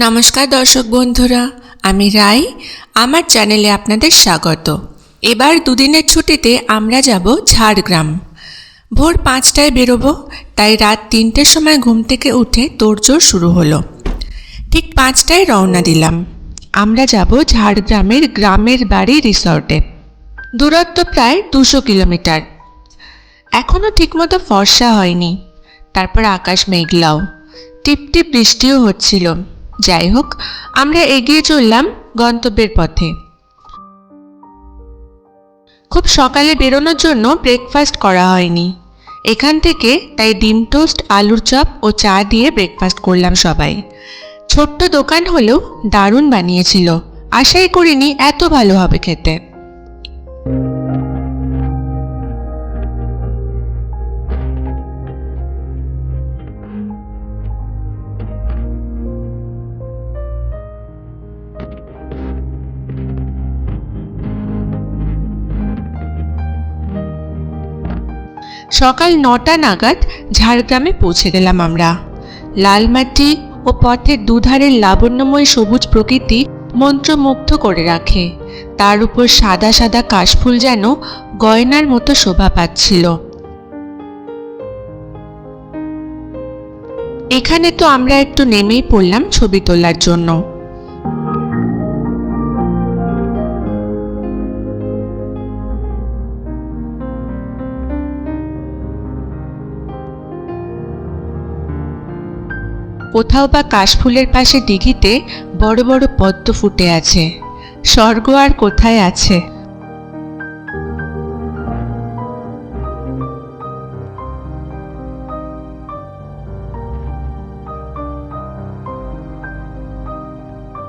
নমস্কার দর্শক বন্ধুরা, আমি রাই, আমার চ্যানেলে আপনাদের স্বাগত। এবার দুদিনের ছুটিতে আমরা যাব ঝাড়গ্রাম। ভোর পাঁচটায় বেরোবো, তাই রাত তিনটের সময় ঘুম থেকে উঠে তোড়জোড় শুরু হলো। ঠিক পাঁচটায় রওনা দিলাম। আমরা যাব ঝাড়গ্রামের গ্রামের বাড়ি রিসর্টে। দূরত্ব প্রায় দুশো কিলোমিটার। এখনও ঠিকমতো ফর্সা হয়নি। তারপর আকাশ মেঘলাও। টিপ টিপ বৃষ্টিও হচ্ছিল। যাই হোক আমরা এগিয়ে চললাম গন্তব্যের পথে। খুব সকালে বেরোনোর জন্য ব্রেকফাস্ট করা হয়নি। এখান থেকে তাই ডিম টোস্ট, আলুর চপ ও চা দিয়ে ব্রেকফাস্ট করলাম সবাই। ছোট্ট দোকান হলেও দারুণ বানিয়েছিল। আশাই করিনি এত ভালো হবে খেতে। সকাল নটা নাগাদ ঝাড়গ্রামে পৌঁছে গেলাম আমরা। লাল মাটি ও পথের দুধারের লাবণ্যময় সবুজ প্রকৃতি মন্ত্রমুগ্ধ করে রাখে। তার উপর সাদা সাদা কাশফুল যেন গয়নার মতো শোভা পাচ্ছিল। এখানে তো আমরা একটু নেমেই পড়লাম ছবি তোলার জন্য। কোথাও বা কাশফুলের পাশে দিঘিতে বড় বড় পদ্ম ফুটে আছে। স্বর্গ আর কোথায় আছে?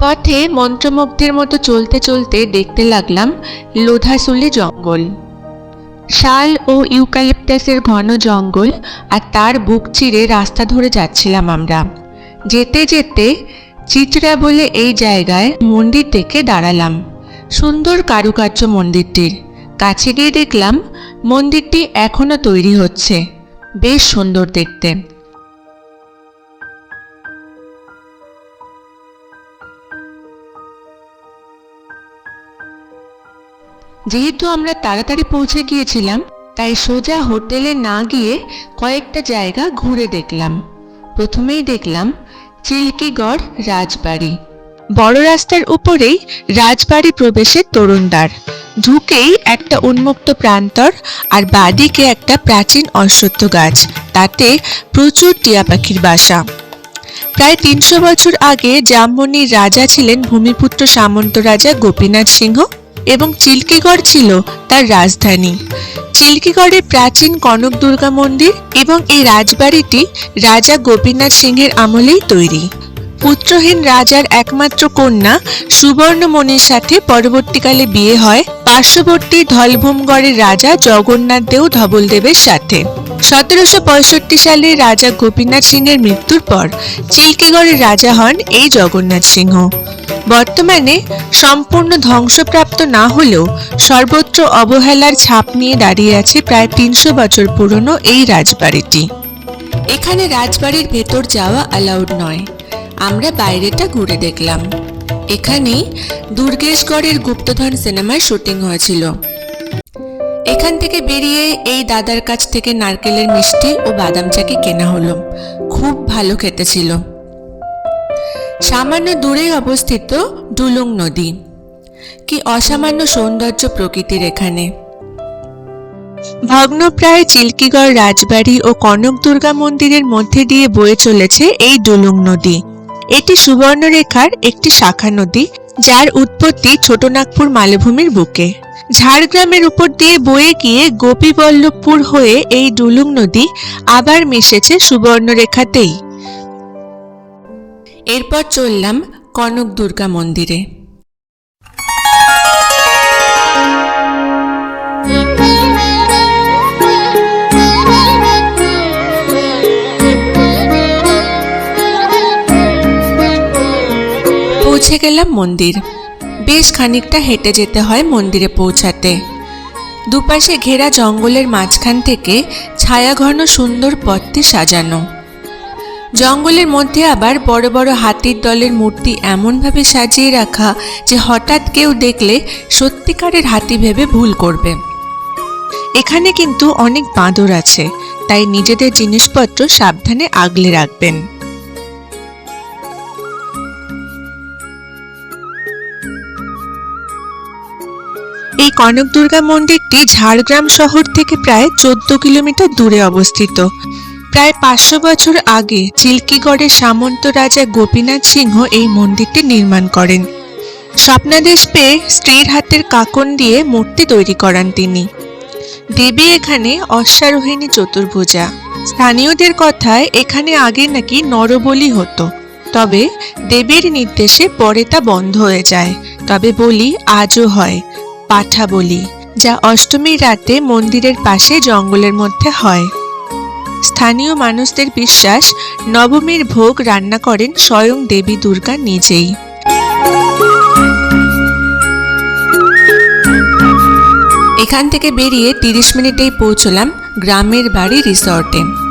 পথে মন্ত্রমুগ্ধের মতো চলতে চলতে দেখতে লাগলাম লোধাসুলি জঙ্গল। শাল ও ইউক্যালিপটাসের ঘন জঙ্গল আর তার বুক চিরে রাস্তা ধরে যাচ্ছিলাম আমরা। যেতে যেতে চিচড়া বলে এই জায়গায় মন্দির দেখে দাঁড়ালাম। সুন্দর কারুকার্য মন্দিরটির। কাছে গিয়ে দেখলাম মন্দিরটি এখনও তৈরি হচ্ছে। বেশ সুন্দর দেখতে। যেহেতু আমরা তাড়াতাড়ি পৌঁছে গিয়েছিলাম, তাই সোজা হোটেলে না গিয়ে কয়েকটা জায়গা ঘুরে দেখলাম। প্রথমেই দেখলাম চিল্কিগড় রাজবাড়ি। বড় রাস্তার উপরেই রাজবাড়ি প্রবেশের তরুণদ্বার ঢুকেই একটা উন্মুক্ত প্রান্তর আর বাদিকে একটা প্রাচীন অশ্বত্থ গাছ। তাতে প্রচুর টিয়া পাখির বাসা। প্রায় তিনশো বছর আগে জামমনির রাজা ছিলেন ভূমিপুত্র সামন্ত রাজা গোপীনাথ সিংহ। এবং চিল্কিগড় ছিল তার রাজধানী। চিল্কিগড়ের প্রাচীন কনক দুর্গা মন্দির এবং এই রাজবাড়িটি রাজা গোপীনাথ সিংহের আমলেই তৈরি। পুত্রহীন রাজার একমাত্র কন্যা সুবর্ণমণির সাথে পরবর্তীকালে বিয়ে হয়। পার্শ্ববর্তী ধলভূমগড়ের রাজা জগন্নাথ দেও ধবলদেবের সাথে। সতেরোশো পঁয়ষট্টি সালে রাজা গোপীনাথ সিংহের মৃত্যুর পর চিল্কিগড়ের রাজা হন এই জগন্নাথ সিংহ। বর্তমানে সম্পূর্ণ ধ্বংসপ্রাপ্ত না হলেও সর্বত্র অবহেলার ছাপ নিয়ে দাঁড়িয়ে আছে প্রায় তিনশো বছর পুরনো এই রাজবাড়িটি। এখানে রাজবাড়ির ভেতর যাওয়া অ্যালাউড নয়। আমরা বাইরেটা ঘুরে দেখলাম। এখানেই দুর্গেশগড়ের গুপ্তধন সিনেমার শুটিং হয়েছিল। এখান থেকে বেরিয়ে এই দাদার কাছ থেকে নারকেলের মিষ্টি ও বাদাম চাকি কেনা হলো। খুব ভালো খেতে ছিল। সামান্য দূরেই অবস্থিত ডুলুং নদী। কি অসামান্য সৌন্দর্য প্রকৃতির এখানে। ভগ্নপ্রায় চিল্কিগড় রাজবাড়ি ও কনক দুর্গা মন্দিরের মধ্যে দিয়ে বয়ে চলেছে এই ডুলুং নদী। এটি সুবর্ণরেখার একটি শাখা নদী, যার উৎপত্তি ছোটনাগপুর মালভূমির বুকে। ঝাড়গ্রামের উপর দিয়ে বয়ে গিয়ে গোপীবল্লভপুর হয়ে এই ডুলুং নদী আবার মিশেছে সুবর্ণরেখাতেই। এরপর চললাম কনক দুর্গা মন্দিরে। পৌঁছে গেলাম মন্দির। বেশ খানিকটা হেঁটে যেতে হয় মন্দিরে পৌঁছাতে। দুপাশে ঘেরা জঙ্গলের মাঝখান থেকে ছায়াঘন সুন্দর পথটি সাজানো। জঙ্গলের মধ্যে আবার বড় বড় হাতির দলের মূর্তি এমনভাবে সাজিয়ে রাখা যে হঠাৎ কেউ দেখলে সত্যিকারের হাতি ভেবে ভুল করবে। এখানে কিন্তু অনেক বাঁদর আছে, তাই নিজেদের জিনিসপত্র সাবধানে আগলে রাখবেন। এই কনক দুর্গা মন্দিরটি ঝাড়গ্রাম শহর থেকে প্রায় চোদ্দ কিলোমিটার দূরে অবস্থিত। প্রায় পাঁচশো বছর আগে চিল্কিগড়ের সামন্ত রাজা গোপীনাথ সিংহ এই মন্দিরটি নির্মাণ করেন। স্বপ্নাদেশ পেয়ে স্ত্রীর হাতের কাকন দিয়ে মূর্তি তৈরি করান তিনি। দেবী এখানে অশ্বারোহিণী চতুর্ভুজা। স্থানীয়দের কথায় এখানে আগে নাকি নরবলি হতো। তবে দেবীর নির্দেশে পরে তা বন্ধ হয়ে যায়। তবে বলি আজও হয়। পাঠা বলি, যা অষ্টমীর রাতে মন্দিরের পাশে জঙ্গলের মধ্যে হয়। স্থানীয় মানুষদের বিশ্বাস, নবমীর ভোগ রান্না করেন স্বয়ং দেবী দুর্গা নিজেই। এখান থেকে বেরিয়ে তিরিশ মিনিটেই পৌঁছলাম গ্রামের বাড়ি রিসর্টে।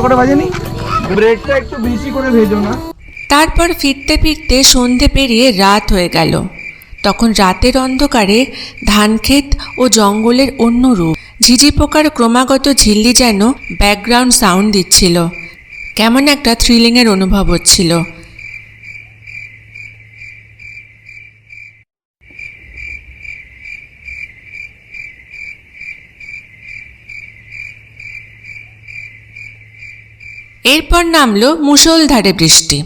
করে ভাজেনি? ব্রেডটা একটু বেশি করে ভেজো না। তারপর ফিরতে ফিরতে সন্ধে পেরিয়ে রাত হয়ে গেল। তখন রাতের অন্ধকারে ধানক্ষেত ও জঙ্গলের অন্য রূপ। ঝিঝি পোকার ক্রমাগত ঝিল্লি যেন ব্যাকগ্রাউন্ড সাউন্ড দিচ্ছিল। কেমন একটা থ্রিলিংয়ের অনুভব হচ্ছিল। এরপর নামলো মুষলধারে বৃষ্টি।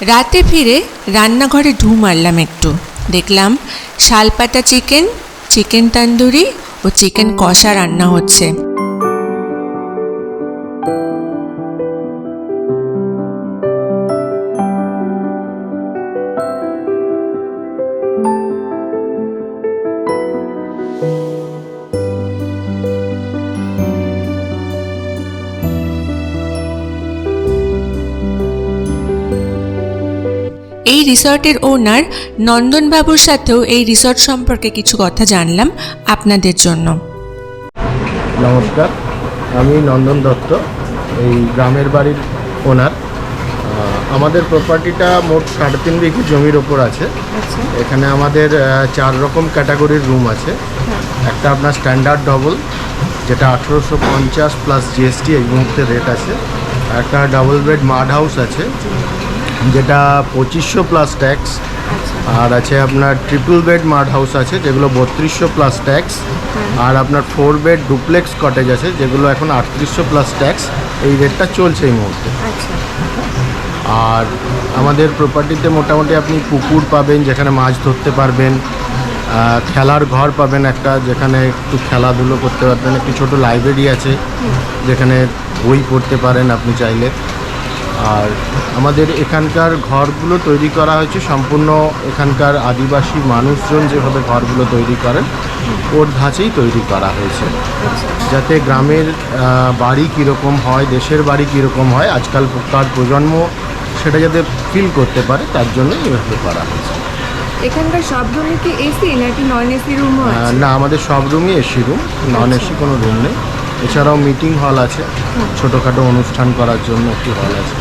রাতে ফিরে রান্নাঘরে ঢু মারলাম একটু। দেখলাম শালপাতা চিকেন চিকেন তন্দুরি ও চিকেন কষা রান্না হচ্ছে। রিসর্টের ওনার নন্দনবাবুর সাথেও এই রিসর্ট সম্পর্কে কিছু কথা জানলাম আপনাদের জন্য। নমস্কার আমি নন্দন দত্ত এই গ্রামের বাড়ির ওনার। আমাদের প্রপার্টিটা মোট সাড়ে তিন বিঘে জমির ওপর আছে। এখানে আমাদের চার রকম ক্যাটাগরির রুম আছে। একটা আপনার স্ট্যান্ডার্ড ডবল যেটা আঠেরোশো পঞ্চাশ প্লাস জিএসটি এই মুহূর্তে রেট আছে। একটা ডাবল বেড মাড হাউস আছে। যেটা পঁচিশশো প্লাস ট্যাক্স আর আছে আপনার ট্রিপল বেড মাড হাউস আছে যেগুলো বত্রিশশো প্লাস ট্যাক্স আর আপনার ফোর বেড ডুপ্লেক্স কটেজ আছে যেগুলো এখন আটত্রিশশো প্লাস ট্যাক্স এই রেটটা চলছে এই মুহূর্তে। আর আমাদের প্রপার্টিতে মোটামুটি আপনি পুকুর পাবেন যেখানে মাছ ধরতে পারবেন খেলার ঘর পাবেন একটা যেখানে একটু খেলাধুলো করতে পারবেন একটি ছোট লাইব্রেরি আছে যেখানে বই পড়তে পারেন আপনি চাইলে। আর আমাদের এখানকার ঘরগুলো তৈরি করা হয়েছে সম্পূর্ণ এখানকার আদিবাসী মানুষজন যেভাবে ঘরগুলো তৈরি করেন ওর ধাঁচেই তৈরি করা হয়েছে। যাতে গ্রামের বাড়ি কীরকম হয় দেশের বাড়ি কীরকম হয় আজকালকার প্রজন্ম সেটা যাতে ফিল করতে পারে তার জন্য এভাবে করা হয়েছে। এখানকার সব রুমে কি এসি নাকি নন এসি রুম না আমাদের সব রুমই এসি রুম নন এসি কোনো রুম নেই। এছাড়াও মিটিং হল আছে। ছোটোখাটো অনুষ্ঠান করার জন্য একটি হল আছে।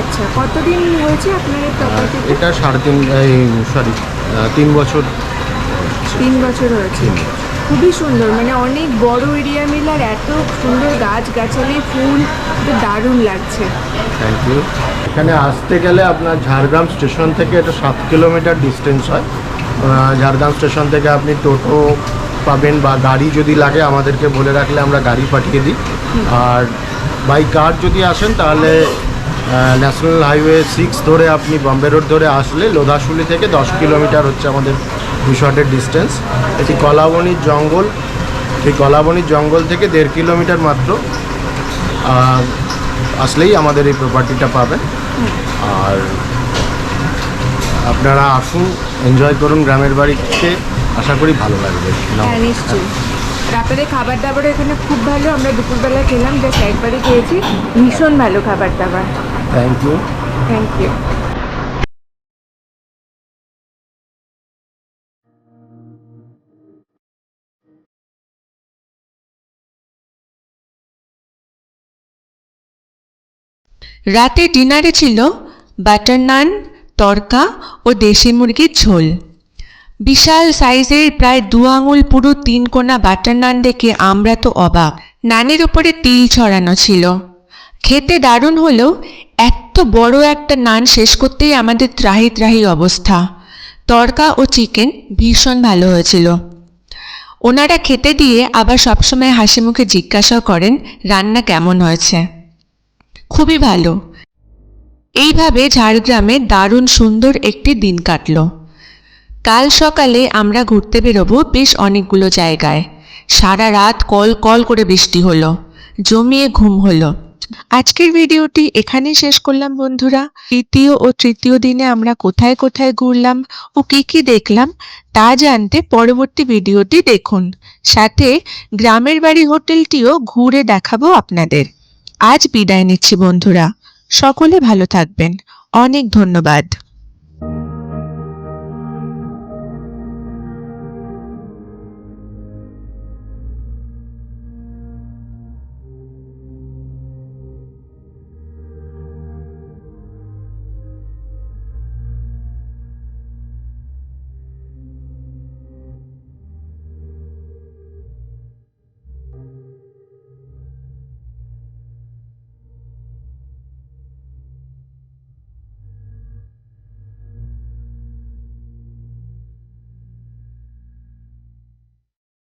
আচ্ছা কতদিন হয়েছে আপনার প্রপার্টিতে এটা সাড়ে তিন এই সরি তিন বছর তিন বছর হয়েছে। খুবই সুন্দর মানে অনেক বড় এরিয়া মিলে আর এত সুন্দর গাছ গাছালি ফুল তো দারুণ লাগছে। থ্যাংক ইউ এখানে আসতে গেলে আপনার ঝাড়গ্রাম স্টেশন থেকে এটা সাত কিলোমিটার ডিস্টেন্স হয়। ঝাড়গ্রাম স্টেশন থেকে আপনি টোটো পাবেন বা গাড়ি যদি লাগে আমাদেরকে বলে রাখলে আমরা গাড়ি পাঠিয়ে দিই। আর বাই কার যদি আসেন তাহলে ন্যাশনাল হাইওয়ে সিক্স ধরে আপনি বম্বে রোড ধরে আসলে লোধাশুলি থেকে দশ কিলোমিটার হচ্ছে আমাদের রিসর্টের ডিস্টেন্স এটি কলাবনির জঙ্গল সেই কলাবনির জঙ্গল থেকে দেড় কিলোমিটার মাত্র। আসলেই আমাদের এই প্রপার্টিটা পাবেন। আর আপনারা আসুন এনজয় করুন গ্রামের বাড়িতে। আশা করি ভালো লাগবে। হ্যাঁ। নিশ্চয়ই। রাতের খাবার দাবার এখানে খুব ভালো। আমরা দুপুরবেলা খেলাম জাস্ট একবারই খেয়েছি। ভীষণ ভালো খাবার দাবার থ্যাংক ইউ থ্যাংক ইউ রাতে ডিনারে ছিল বাটার নান তরকা ও দেশি মুরগির ঝোল। বিশাল সাইজের প্রায় দু আঙুল পুরো তিন কোনা বাটার নান দেখে আমরা তো অবাক। নানের উপরে তিল ছড়ানো ছিল। খেতে দারুণ হলেও এত বড় একটা নান শেষ করতেই আমাদের ত্রাহি ত্রাহি অবস্থা। তড়কা ও চিকেন ভীষণ ভালো হয়েছিল। ওনারা খেতে দিয়ে আবার সবসময় হাসি মুখে জিজ্ঞাসা করেন, রান্না কেমন হয়েছে? খুবই ভালো। এইভাবে ঝাড়গ্রামে দারুণ সুন্দর একটি দিন কাটল। কাল সকালে আমরা ঘুরতে বেরোবো বেশ অনেকগুলো জায়গায়। সারা রাত কল কল করে বৃষ্টি হলো, জমিয়ে ঘুম হলো। আজকের ভিডিওটি এখানেই শেষ করলাম বন্ধুরা। দ্বিতীয় ও তৃতীয় দিনে আমরা কোথায় কোথায় ঘুরলাম ও কি কি দেখলাম তা জানতে পরবর্তী ভিডিওটি দেখুন। সাথে গ্রামের বাড়ি হোটেলটিও ঘুরে দেখাবো আপনাদের। আজ বিদায় নিচ্ছি বন্ধুরা। সকলে ভালো থাকবেন। অনেক ধন্যবাদ।